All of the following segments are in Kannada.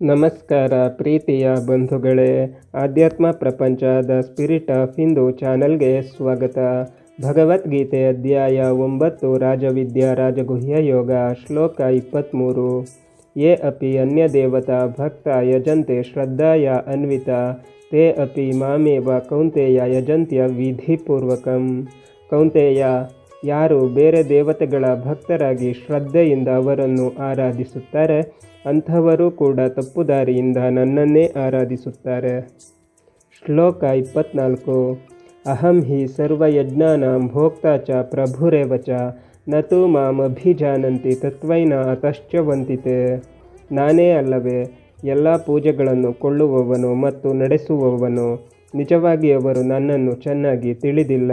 ನಮಸ್ಕಾರ ಪ್ರೀತಿಯ ಬಂಧುಗಳೇ, ಆಧ್ಯಾತ್ಮ ಪ್ರಪಂಚ ದ ಸ್ಪಿರಿಟ್ ಆಫ್ ಹಿಂದೂ ಚಾನಲ್ಗೆ ಸ್ವಾಗತ. ಭಗವದ್ಗೀತೆ ಅಧ್ಯಾಯ ಒಂಬತ್ತು, ರಾಜವಿದ್ಯಾ ರಾಜಗುಹ್ಯ ಯೋಗ, ಶ್ಲೋಕ ಇಪ್ಪತ್ತ್ಮೂರು ಯೇ ಅಪಿ ಅನ್ಯದೇವತಾ ಭಕ್ತ ಯಜಂತೆ ಶ್ರದ್ಧಾಯ ಅನ್ವಿತ, ತೇ ಅಪಿ ಮಾಮೇವ ಕೌಂತೆಯ ಯಜಂತ್ಯ ವಿಧಿಪೂರ್ವಕಂ. ಕೌಂತೆಯ, ಯಾರು ಬೇರೆ ದೇವತೆಗಳ ಭಕ್ತರಾಗಿ ಶ್ರದ್ಧೆಯಿಂದ ಅವರನ್ನು ಆರಾಧಿಸುತ್ತಾರೆ ಅಂಥವರು ಕೂಡ ತಪ್ಪುದಾರಿಯಿಂದ ನನ್ನನ್ನೇ ಆರಾಧಿಸುತ್ತಾರೆ. ಶ್ಲೋಕ ಇಪ್ಪತ್ನಾಲ್ಕು. ಅಹಂ ಹಿ ಸರ್ವಯಜ್ಞಾನ ಭೋಕ್ತಾ ಚ ಪ್ರಭುರೇವ ಚ ನತು ಮಾಮಭಿಜಾನಂತಿ ತತ್ವೈನ ಅತಶ್ಚವಂತಿತೆ. ನಾನೇ ಅಲ್ಲವೇ, ಎಲ್ಲ ಪೂಜೆಗಳನ್ನು ಕೊಳ್ಳುವವನು ಮತ್ತು ನಡೆಸುವವನು. ನಿಜವಾಗಿ ಅವರು ನನ್ನನ್ನು ಚೆನ್ನಾಗಿ ತಿಳಿದಿಲ್ಲ,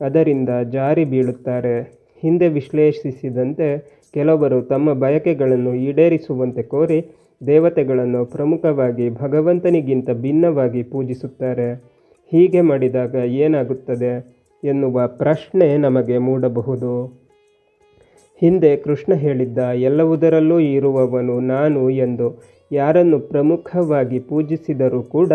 ಅದರಿಂದ ಜಾರಿ ಬೀಳುತ್ತಾರೆ. ಹಿಂದೆ ವಿಶ್ಲೇಷಿಸಿದಂತೆ ಕೆಲವರು ತಮ್ಮ ಬಯಕೆಗಳನ್ನು ಈಡೇರಿಸುವಂತೆ ಕೋರಿ ದೇವತೆಗಳನ್ನು ಪ್ರಮುಖವಾಗಿ ಭಗವಂತನಿಗಿಂತ ಭಿನ್ನವಾಗಿ ಪೂಜಿಸುತ್ತಾರೆ. ಹೀಗೆ ಮಾಡಿದಾಗ ಏನಾಗುತ್ತದೆ ಎನ್ನುವ ಪ್ರಶ್ನೆ ನಮಗೆ ಮೂಡಬಹುದು. ಹಿಂದೆ ಕೃಷ್ಣ ಹೇಳಿದ್ದ ಎಲ್ಲವುದರಲ್ಲೂ ಇರುವವನು ನಾನು ಎಂದು ಯಾರನ್ನು ಪ್ರಮುಖವಾಗಿ ಪೂಜಿಸಿದರೂ ಕೂಡ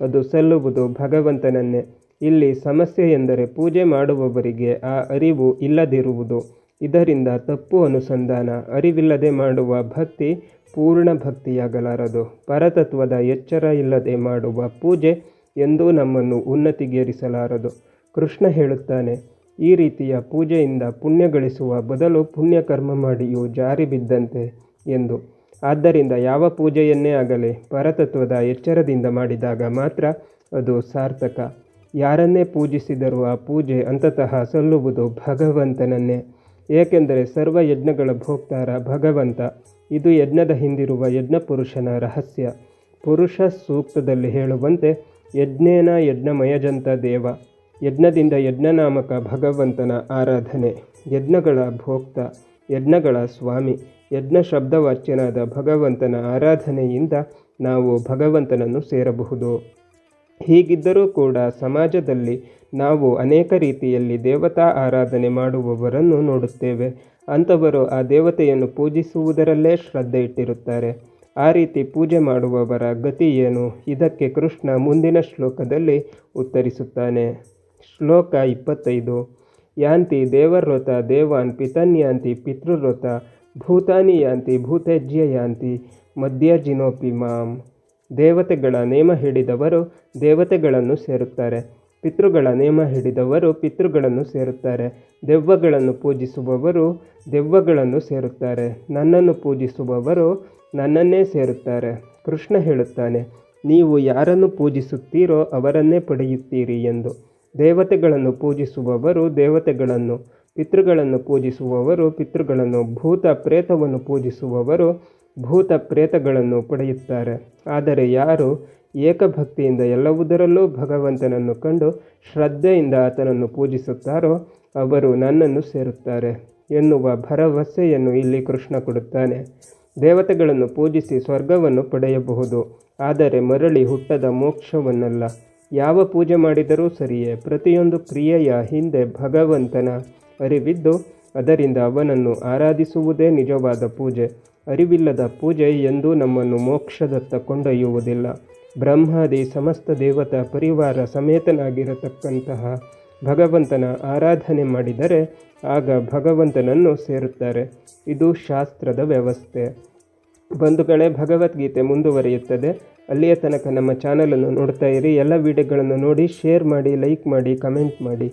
ಅದು ಸಲ್ಲುವುದು ಭಗವಂತನನ್ನೇ. ಇಲ್ಲಿ ಸಮಸ್ಯೆ ಎಂದರೆ ಪೂಜೆ ಮಾಡುವವರಿಗೆ ಆ ಅರಿವು ಇಲ್ಲದಿರುವುದು. ಇದರಿಂದ ತಪ್ಪು ಅನುಸಂಧಾನ, ಅರಿವಿಲ್ಲದೆ ಮಾಡುವ ಭಕ್ತಿ ಪೂರ್ಣ ಭಕ್ತಿಯಾಗಲಾರದು. ಪರತತ್ವದ ಎಚ್ಚರ ಇಲ್ಲದೆ ಮಾಡುವ ಪೂಜೆ ಎಂದೂ ನಮ್ಮನ್ನು ಉನ್ನತಿಗೇರಿಸಲಾರದು. ಕೃಷ್ಣ ಹೇಳುತ್ತಾನೆ, ಈ ರೀತಿಯ ಪೂಜೆಯಿಂದ ಪುಣ್ಯ ಗಳಿಸುವ ಬದಲು ಪುಣ್ಯ ಕರ್ಮ ಮಾಡಿಯೂ ಜಾರಿ ಬಿದ್ದಂತೆ ಎಂದು. ಆದ್ದರಿಂದ ಯಾವ ಪೂಜೆಯನ್ನೇ ಆಗಲಿ ಪರತತ್ವದ ಎಚ್ಚರದಿಂದ ಮಾಡಿದಾಗ ಮಾತ್ರ ಅದು ಸಾರ್ಥಕ. ಯಾರನ್ನೇ ಪೂಜಿಸಿದರೂ ಆ ಪೂಜೆ ಅಂತತಃ ಸಲ್ಲುವುದು ಭಗವಂತನನ್ನೇ. ಏಕೆಂದರೆ ಸರ್ವ ಯಜ್ಞಗಳ ಭೋಕ್ತಾರ ಭಗವಂತ. ಇದು ಯಜ್ಞದ ಹಿಂದಿರುವ ಯಜ್ಞ ಪುರುಷನ ರಹಸ್ಯ. ಪುರುಷ ಸೂಕ್ತದಲ್ಲಿ ಹೇಳುವಂತೆ ಯಜ್ಞೇನ ಯಜ್ಞಮಯಜಂತ ದೇವ. ಯಜ್ಞದಿಂದ ಯಜ್ಞನಾಮಕ ಭಗವಂತನ ಆರಾಧನೆ. ಯಜ್ಞಗಳ ಭೋಕ್ತ, ಯಜ್ಞಗಳ ಸ್ವಾಮಿ. ಯಜ್ಞ ಶಬ್ದವಾಚ್ಯನಾದ ಭಗವಂತನ ಆರಾಧನೆಯಿಂದ ನಾವು ಭಗವಂತನನ್ನು ಸೇರಬಹುದು. ಹೀಗಿದ್ದರೂ ಕೂಡ ಸಮಾಜದಲ್ಲಿ ನಾವು ಅನೇಕ ರೀತಿಯಲ್ಲಿ ದೇವತಾ ಆರಾಧನೆ ಮಾಡುವವರನ್ನು ನೋಡುತ್ತೇವೆ. ಅಂಥವರು ಆ ದೇವತೆಯನ್ನು ಪೂಜಿಸುವುದರಲ್ಲೇ ಶ್ರದ್ಧೆ ಇಟ್ಟಿರುತ್ತಾರೆ. ಆ ರೀತಿ ಪೂಜೆ ಮಾಡುವವರ ಗತಿ ಏನು? ಇದಕ್ಕೆ ಕೃಷ್ಣ ಮುಂದಿನ ಶ್ಲೋಕದಲ್ಲಿ ಉತ್ತರಿಸುತ್ತಾನೆ. ಶ್ಲೋಕ ಇಪ್ಪತ್ತೈದು. ಯಾಂತಿ ದೇವರ್ವತ ದೇವಾನ್ ಪಿತನ್ಯಾಂತಿ ಪಿತೃವ್ರತ ಭೂತಾನಿ ಯಾಂತಿ ಭೂತಜ್ಯ ಯಾಂತಿ ಮಧ್ಯಜಿನೋಪಿ ಮಾಂ. ದೇವತೆಗಳ ನೇಮ ಹಿಡಿದವರು ದೇವತೆಗಳನ್ನು ಸೇರುತ್ತಾರೆ. ಪಿತೃಗಳ ನೇಮ ಹಿಡಿದವರು ಪಿತೃಗಳನ್ನು ಸೇರುತ್ತಾರೆ. ದೆವ್ವಗಳನ್ನು ಪೂಜಿಸುವವರು ದೆವ್ವಗಳನ್ನು ಸೇರುತ್ತಾರೆ. ನನ್ನನ್ನು ಪೂಜಿಸುವವರು ನನ್ನನ್ನೇ ಸೇರುತ್ತಾರೆ. ಕೃಷ್ಣ ಹೇಳುತ್ತಾನೆ, ನೀವು ಯಾರನ್ನು ಪೂಜಿಸುತ್ತೀರೋ ಅವರನ್ನೇ ಪಡೆಯುತ್ತೀರಿ ಎಂದು. ದೇವತೆಗಳನ್ನು ಪೂಜಿಸುವವರು ದೇವತೆಗಳನ್ನು. ಪಿತೃಗಳನ್ನು ಪೂಜಿಸುವವರು, ಪಿತೃಗಳನ್ನು ಭೂತ ಪ್ರೇತವನ್ನು ಪೂಜಿಸುವವರು ಭೂತ ಪ್ರೇತಗಳನ್ನು ಪಡೆಯುತ್ತಾರೆ. ಆದರೆ ಯಾರು ಏಕಭಕ್ತಿಯಿಂದ ಎಲ್ಲವುದರಲ್ಲೂ ಭಗವಂತನನ್ನು ಕಂಡು ಶ್ರದ್ಧೆಯಿಂದ ಆತನನ್ನು ಪೂಜಿಸುತ್ತಾರೋ ಅವರು ನನ್ನನ್ನು ಸೇರುತ್ತಾರೆ ಎನ್ನುವ ಭರವಸೆಯನ್ನು ಇಲ್ಲಿ ಕೃಷ್ಣ ಕೊಡುತ್ತಾನೆ. ದೇವತೆಗಳನ್ನು ಪೂಜಿಸಿ ಸ್ವರ್ಗವನ್ನು ಪಡೆಯಬಹುದು, ಆದರೆ ಮರಳಿ ಹುಟ್ಟದ ಮೋಕ್ಷವನ್ನಲ್ಲ. ಯಾವ ಪೂಜೆ ಮಾಡಿದರೂ ಸರಿಯೇ, ಪ್ರತಿಯೊಂದು ಕ್ರಿಯೆಯ ಹಿಂದೆ ಭಗವಂತನ ಅರಿವಿದ್ದು, ಅದರಿಂದ ಅವನನ್ನು ಆರಾಧಿಸುವುದೇ ನಿಜವಾದ ಪೂಜೆ. ಅರಿವಿಲ್ಲದ ಪೂಜೆ ಎಂದೂ ನಮ್ಮನ್ನು ಮೋಕ್ಷದತ್ತ ಕೊಂಡೊಯ್ಯುವುದಿಲ್ಲ. ಬ್ರಹ್ಮಾದಿ ಸಮಸ್ತ ದೇವತಾ ಪರಿವಾರ ಸಮೇತನಾಗಿರತಕ್ಕಂತಹ ಭಗವಂತನ ಆರಾಧನೆ ಮಾಡಿದರೆ, ಆಗ ಭಗವಂತನನ್ನು ಸೇರುತ್ತಾರೆ. ಇದು ಶಾಸ್ತ್ರದ ವ್ಯವಸ್ಥೆ. ಬಂಧುಗಳೇ, ಭಗವದ್ಗೀತೆ ಮುಂದುವರಿಯುತ್ತದೆ. ಅಲ್ಲಿಯ ತನಕ ನಮ್ಮ ಚಾನಲನ್ನು ನೋಡ್ತಾ ಇರಿ. ಎಲ್ಲ ವಿಡಿಯೋಗಳನ್ನು ನೋಡಿ, ಶೇರ್ ಮಾಡಿ, ಲೈಕ್ ಮಾಡಿ, ಕಮೆಂಟ್ ಮಾಡಿ.